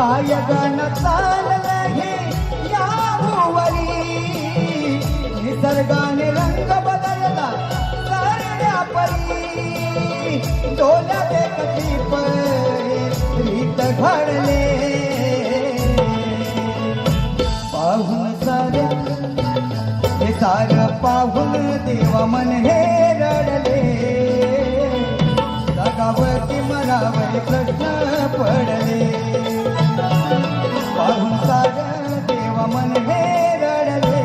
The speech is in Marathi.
काय गण चाललं हे यावरी निसर्गाने रंग बदलला सरड्या परी डोल्यात कधी परी रीत घडले. पाहून साऱ्या हे सार पाहून देव मन हे रडले. जगावरती मनावर प्रश्न पडले. पाहून साग देवा मन हे रडले.